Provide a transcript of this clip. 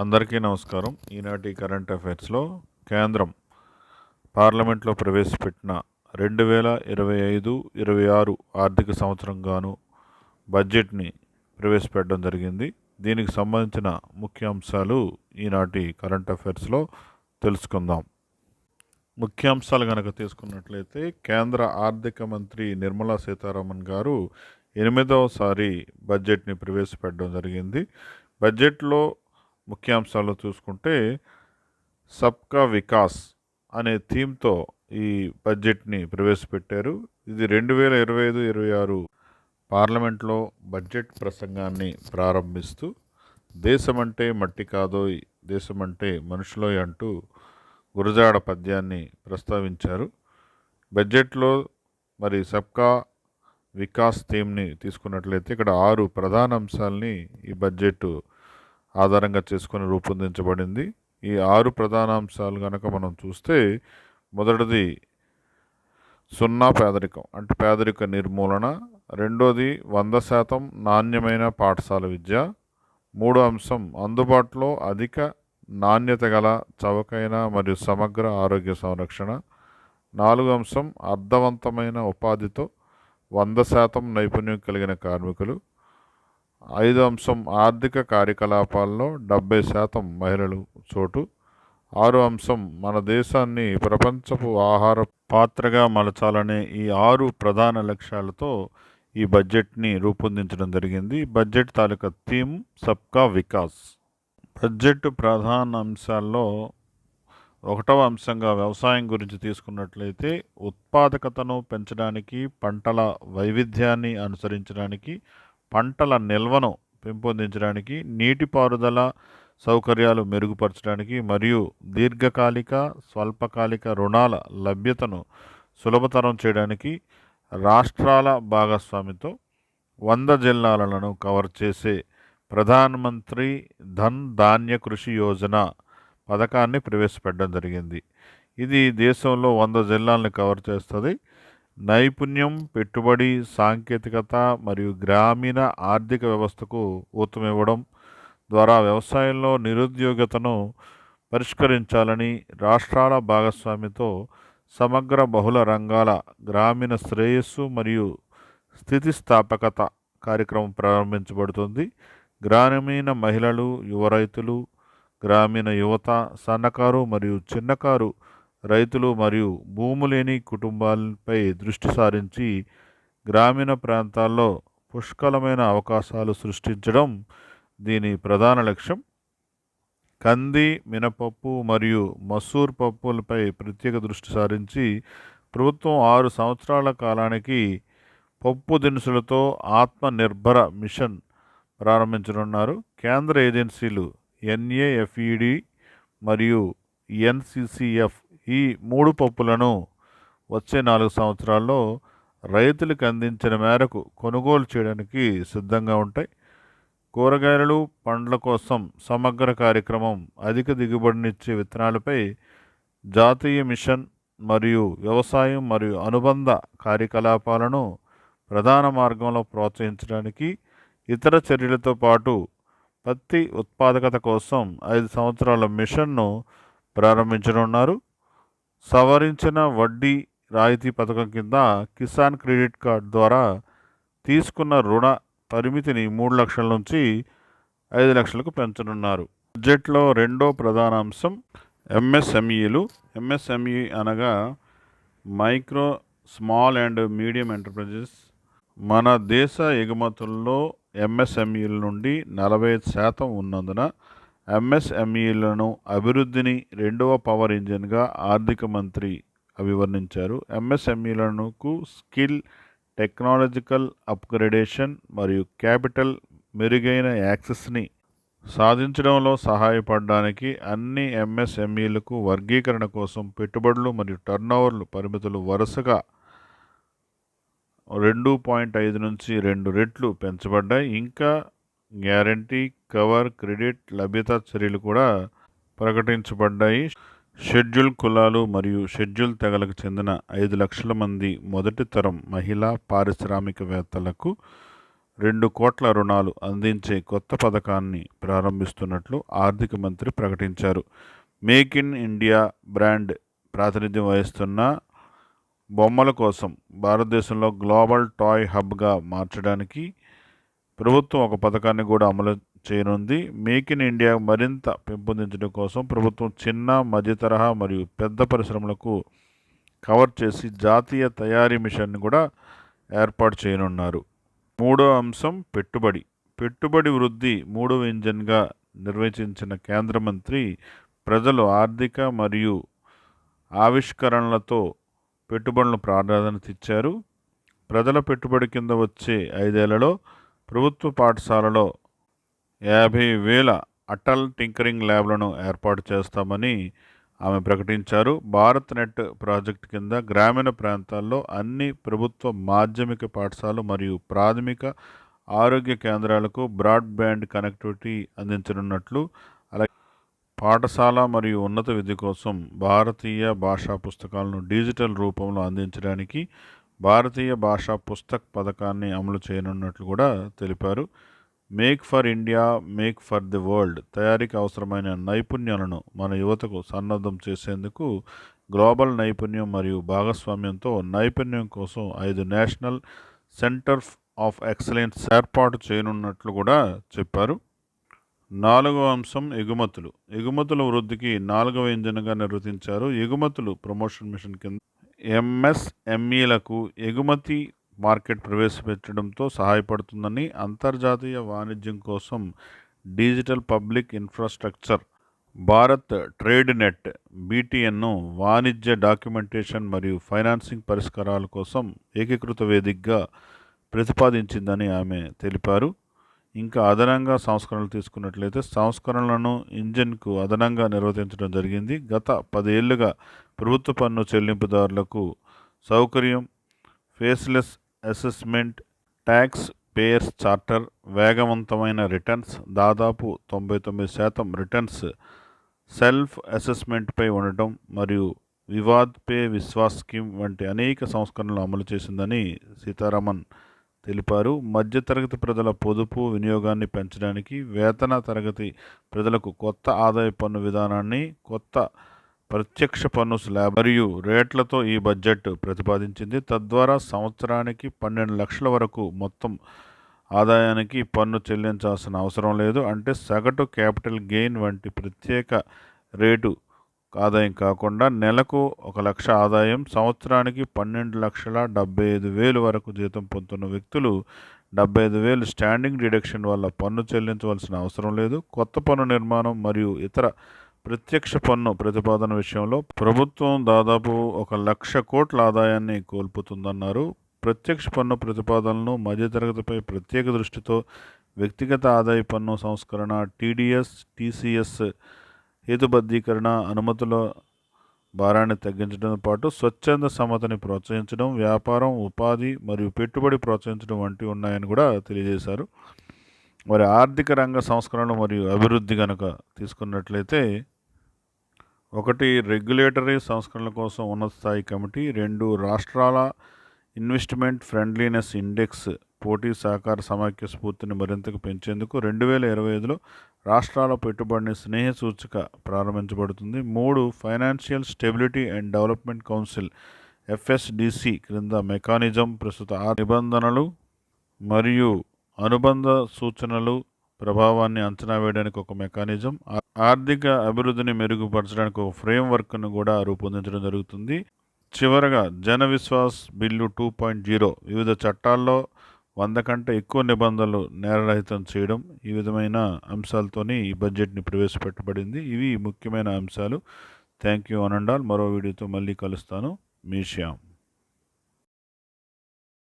అందరికీ నమస్కారం. ఈనాటి కరెంట్ అఫైర్స్లో కేంద్రం పార్లమెంట్లో ప్రవేశపెట్టిన రెండు వేల ఇరవై ఐదు ఇరవై ఆరు ఆర్థిక సంవత్సరం గాను బడ్జెట్ని ప్రవేశపెట్టడం జరిగింది. దీనికి సంబంధించిన ముఖ్య అంశాలు ఈనాటి కరెంట్ అఫైర్స్లో తెలుసుకుందాం. ముఖ్యాంశాలు కనుక తీసుకున్నట్లయితే కేంద్ర ఆర్థిక మంత్రి నిర్మలా సీతారామన్ గారు ఎనిమిదవసారి బడ్జెట్ని ప్రవేశపెట్టడం జరిగింది. బడ్జెట్లో ముఖ్యాంశాలు చూసుకుంటే సబ్కా వికాస్ అనే థీమ్తో ఈ బడ్జెట్ని ప్రవేశపెట్టారు. ఇది రెండు వేల ఇరవై ఐదు ఇరవై ఆరు పార్లమెంట్లో బడ్జెట్ ప్రసంగాన్ని ప్రారంభిస్తూ దేశమంటే మట్టి కాదోయ్ దేశమంటే మనుషులోయ్ అంటూ గురజాడ పద్యాన్ని ప్రస్తావించారు. బడ్జెట్లో మరి సబ్కా వికాస్ థీమ్ని తీసుకున్నట్లయితే ఇక్కడ ఆరు ప్రధాన అంశాలని ఈ బడ్జెట్ ఆధారంగా చేసుకొని రూపొందించబడింది. ఈ ఆరు ప్రధాన అంశాలు కనుక మనం చూస్తే మొదటిది సున్నా పేదరికం అంటే పేదరిక నిర్మూలన. రెండోది వంద శాతం నాణ్యమైన పాఠశాల విద్య. మూడో అంశం అందుబాటులో అధిక నాణ్యత గల చవకైన మరియు సమగ్ర ఆరోగ్య సంరక్షణ. నాలుగు అంశం అర్థవంతమైన ఉపాధితో వంద శాతం నైపుణ్యం కలిగిన కార్మికులు. ఐదు అంశం ఆర్థిక కార్యకలాపాల్లో డెబ్బై శాతం మహిళలు చోటు. ఆరు అంశం మన దేశాన్ని ప్రపంచపు ఆహార పాత్రగా మలచాలనే ఈ ఆరు ప్రధాన లక్ష్యాలతో ఈ బడ్జెట్ని రూపొందించడం జరిగింది. బడ్జెట్ తాలూకా థీమ్ సబ్కా వికాస్. బడ్జెట్ ప్రధాన అంశాల్లో ఒకటవ అంశంగా వ్యవసాయం గురించి తీసుకున్నట్లయితే ఉత్పాదకతను పెంచడానికి పంటల వైవిధ్యాన్ని అనుసరించడానికి పంటల నిల్వను పెంపొందించడానికి నీటిపారుదల సౌకర్యాలు మెరుగుపరచడానికి మరియు దీర్ఘకాలిక స్వల్పకాలిక రుణాల లభ్యతను సులభతరం చేయడానికి రాష్ట్రాల భాగస్వామితో వంద జిల్లాలను కవర్ చేసే ప్రధానమంత్రి ధన్ ధాన్య కృషి యోజన పథకాన్ని ప్రవేశపెట్టడం జరిగింది. ఇది దేశంలో వంద జిల్లాలను కవర్ చేస్తుంది. నైపుణ్యం పెట్టుబడి సాంకేతికత మరియు గ్రామీణ ఆర్థిక వ్యవస్థకు ఊతమివ్వడం ద్వారా వ్యవసాయంలో నిరుద్యోగతను పరిష్కరించాలని రాష్ట్రాల భాగస్వామితో సమగ్ర బహుళ రంగాల గ్రామీణ శ్రేయస్సు మరియు స్థితిస్థాపకత కార్యక్రమం ప్రారంభించబడుతుంది. గ్రామీణ మహిళలు యువ రైతులు గ్రామీణ యువత సన్నకారు మరియు చిన్నకారు రైతులు మరియు భూము లేని కుటుంబాలపై దృష్టి సారించి గ్రామీణ ప్రాంతాల్లో పుష్కలమైన అవకాశాలు సృష్టించడం దీని ప్రధాన లక్ష్యం. కంది మినపప్పు మరియు మసూర్ పప్పులపై ప్రత్యేక దృష్టి సారించి ప్రభుత్వం ఆరు సంవత్సరాల కాలానికి పప్పు దినుసులతో ఆత్మనిర్భర మిషన్ ప్రారంభించనున్నారు. కేంద్ర ఏజెన్సీలు ఎన్ఏఎఫ్ఈడి మరియు ఎన్సిసిఎఫ్ ఈ మూడు పప్పులను వచ్చే నాలుగు సంవత్సరాల్లో రైతులకు అందించిన మేరకు కొనుగోలు చేయడానికి సిద్ధంగా ఉంటాయి. కూరగాయలు పండ్ల కోసం సమగ్ర కార్యక్రమం అధిక దిగుబడినిచ్చే విత్తనాలపై జాతీయ మిషన్ మరియు వ్యవసాయం మరియు అనుబంధ కార్యకలాపాలను ప్రధాన మార్గంలో ప్రోత్సహించడానికి ఇతర చర్యలతో పాటు పత్తి ఉత్పాదకత కోసం ఐదు సంవత్సరాల మిషన్ను ప్రారంభించనున్నారు. సవరించిన వడ్డీ రాయితీ పథకం కింద కిసాన్ క్రెడిట్ కార్డ్ ద్వారా తీసుకున్న రుణ పరిమితిని మూడు లక్షల నుంచి ఐదు లక్షలకు పెంచనున్నారు. బడ్జెట్లో రెండో ప్రధాన అంశం ఎంఎస్ఎంఈలు. ఎంఎస్ఎంఈ అనగా micro small and medium enterprises. మన దేశ ఎగుమతుల్లో ఎంఎస్ఎంఈల నుండి నలభై శాతం ఉన్నందున ఎంఎస్ఎంఈలను అభివృద్ధిని రెండవ పవర్ ఇంజిన్గా ఆర్థిక మంత్రి అభివర్ణించారు. ఎంఎస్ఎంఈలకు స్కిల్ టెక్నాలజికల్ అప్గ్రేడేషన్ మరియు క్యాపిటల్ మెరుగైన యాక్సెస్ని సాధించడంలో సహాయపడడానికి అన్ని ఎంఎస్ఎంఈలకు వర్గీకరణ కోసం పెట్టుబడులు మరియు టర్నోవర్లు పరిమితులు వరుసగా రెండు పాయింట్ ఐదు నుంచి రెండు రెట్లు పెంచబడ్డాయి. ఇంకా గ్యారంటీ కవర్ క్రెడిట్ లభ్యత చర్యలు కూడా ప్రకటించబడ్డాయి. షెడ్యూల్ కులాలు మరియు షెడ్యూల్ తెగలకు చెందిన ఐదు లక్షల మంది మొదటి తరం మహిళా పారిశ్రామికవేత్తలకు రెండు కోట్ల రుణాలు అందించే కొత్త పథకాన్ని ప్రారంభిస్తున్నట్లు ఆర్థిక మంత్రి ప్రకటించారు. మేక్ ఇన్ ఇండియా బ్రాండ్ ప్రాతినిధ్యం వహిస్తున్న బొమ్మల కోసం భారతదేశంలో గ్లోబల్ టాయ్ హబ్గా మార్చడానికి ప్రభుత్వం ఒక పథకాన్ని కూడా అమలు చేయనుంది. మేక్ ఇన్ ఇండియా మరింత పెంపొందించడం కోసం ప్రభుత్వం చిన్న మధ్య తరహా మరియు పెద్ద పరిశ్రమలకు కవర్ చేసి జాతీయ తయారీ మిషన్ని కూడా ఏర్పాటు చేయనున్నారు. మూడో అంశం పెట్టుబడి. పెట్టుబడి వృద్ధి మూడవ ఇంజన్గా నిర్వచించిన కేంద్ర మంత్రి ప్రజలు ఆర్థిక మరియు ఆవిష్కరణలతో పెట్టుబడులను ప్రాధాన్యత ఇచ్చారు. ప్రజల పెట్టుబడి కింద వచ్చే ఐదేళ్ళలో ప్రభుత్వ పాఠశాలలో యాభై వేల అటల్ టింకరింగ్ ల్యాబ్లను ఏర్పాటు చేస్తామని ఆమె ప్రకటించారు. భారత్ నెట్ ప్రాజెక్ట్ కింద గ్రామీణ ప్రాంతాల్లో అన్ని ప్రభుత్వ మాధ్యమిక పాఠశాలలు మరియు ప్రాథమిక ఆరోగ్య కేంద్రాలకు బ్రాడ్బ్యాండ్ కనెక్టివిటీ అందించనున్నట్లు అలాగే పాఠశాల మరియు ఉన్నత విద్య కోసం భారతీయ భాషా పుస్తకాలను డిజిటల్ రూపంలో అందించడానికి భారతీయ భాషా పుస్తక్ పథకాన్ని అమలు చేయనున్నట్లు కూడా తెలిపారు. Make for India make for the world తయారీకి అవసరమైన నైపుణ్యాలను మన యువతకు సన్నద్ధం చేసేందుకు గ్లోబల్ నైపుణ్యం మరియు భాగస్వామ్యంతో నైపుణ్యం కోసం ఐదు నేషనల్ సెంటర్ ఆఫ్ ఎక్సలెన్స్ ఏర్పాటు చేయనున్నట్లు కూడా చెప్పారు. నాలుగవ అంశం ఎగుమతులు. ఎగుమతుల వృద్ధికి నాలుగవ ఇంజన్గా నిర్వహించారు ఎగుమతులు ప్రమోషన్ మిషన్ కింద ఎంఎస్ఎంఈలకు ఎగుమతి మార్కెట్ ప్రవేశపెట్టడంతో సహాయపడుతుందని అంతర్జాతీయ వాణిజ్యం కోసం digital public infrastructure Bharat trade net బీటీఎన్ను వాణిజ్య డాక్యుమెంటేషన్ మరియు ఫైనాన్సింగ్ పరిష్కారాల కోసం ఏకీకృత వేదికగా ప్రతిపాదించిందని ఆమె తెలిపారు. ఇంకా అదనంగా సంస్కరణలు తీసుకున్నట్లయితే సంస్కరణలను ఇంజిన్కు అదనంగా నిర్వర్తించడం జరిగింది. గత పదేళ్ళుగా ప్రభుత్వ పన్ను చెల్లింపుదారులకు సౌకర్యం faceless assessment tax payers charter వేగవంతమైన రిటర్న్స్ దాదాపు తొంభై తొమ్మిది శాతం రిటర్న్స్ సెల్ఫ్ అసెస్మెంట్పై ఉండటం మరియు వివాద్ పే విశ్వాస్ స్కీమ్ వంటి అనేక సంస్కరణలు అమలు చేసిందని సీతారామన్ తెలిపారు. మధ్యతరగతి ప్రజల పొదుపు వినియోగాన్ని పెంచడానికి వేతన తరగతి ప్రజలకు కొత్త ఆదాయ పన్ను విధానాన్ని కొత్త ప్రత్యక్ష పన్ను స్లాబ్ మరియు రేట్లతో ఈ బడ్జెట్ ప్రతిపాదించింది. తద్వారా సంవత్సరానికి పన్నెండు లక్షల వరకు మొత్తం ఆదాయానికి పన్ను చెల్లించాల్సిన అవసరం లేదు. అంటే సగటు క్యాపిటల్ గెయిన్ వంటి ప్రత్యేక రేటు ఆదాయం కాకుండా నెలకు ఒక లక్ష ఆదాయం సంవత్సరానికి పన్నెండు లక్షల డెబ్బై ఐదు వేలు వరకు జీతం పొందుతున్న వ్యక్తులు డెబ్బై ఐదు వేలు స్టాండింగ్ డిడక్షన్ వల్ల పన్ను చెల్లించవలసిన అవసరం లేదు. కొత్త పన్ను నిర్మాణం మరియు ఇతర ప్రత్యక్ష పన్ను ప్రతిపాదన విషయంలో ప్రభుత్వం దాదాపు ఒక లక్ష కోట్ల ఆదాయాన్ని కోల్పోతుందన్నారు. ప్రత్యక్ష పన్ను ప్రతిపాదనలను మధ్యతరగతిపై ప్రత్యేక దృష్టితో వ్యక్తిగత ఆదాయ పన్ను సంస్కరణ టీడీఎస్ టీసీఎస్ హేతుబద్ధీకరణ అనుమతుల భారాన్ని తగ్గించడంతో పాటు స్వచ్ఛంద సమతని ప్రోత్సహించడం వ్యాపారం ఉపాధి మరియు పెట్టుబడి ప్రోత్సహించడం వంటివి ఉన్నాయని కూడా తెలియజేశారు. మరి ఆర్థిక రంగ సంస్కరణలు మరియు అభివృద్ధి కనుక తీసుకున్నట్లయితే ఒకటి రెగ్యులేటరీ సంస్కరణల కోసం ఉన్నత స్థాయి కమిటీ రెండు రాష్ట్రాల ఇన్వెస్ట్మెంట్ ఫ్రెండ్లీనెస్ ఇండెక్స్ పోటీ సహకార సమాఖ్య స్ఫూర్తిని మరింతగా పెంచేందుకు రెండు వేల ఇరవై ఐదులో రాష్ట్రాల పెట్టుబడిని స్నేహ సూచిక ప్రారంభించబడుతుంది. మూడు financial stability and development council FSDC క్రింద మెకానిజం ప్రస్తుత ఆ నిబంధనలు మరియు అనుబంధ సూచనలు ప్రభావాన్ని అంచనా వేయడానికి ఒక మెకానిజం. ఆర్థిక అభివృద్ధిని మెరుగుపరచడానికి ఒక ఫ్రేమ్వర్క్ను కూడా రూపొందించడం జరుగుతుంది. చివరగా Jan Vishwas bill two point zero వివిధ చట్టాల్లో వంద కంటే ఎక్కువ నిబంధనలు నేరరహితం చేయడం ఈ విధమైన అంశాలతోని ఈ బడ్జెట్ని ప్రవేశపెట్టబడింది. ఇవి ముఖ్యమైన అంశాలు. థ్యాంక్ యూ అనండాల్. మరో వీడియోతో మళ్ళీ కలుస్తాను. మీ శ్యామ్.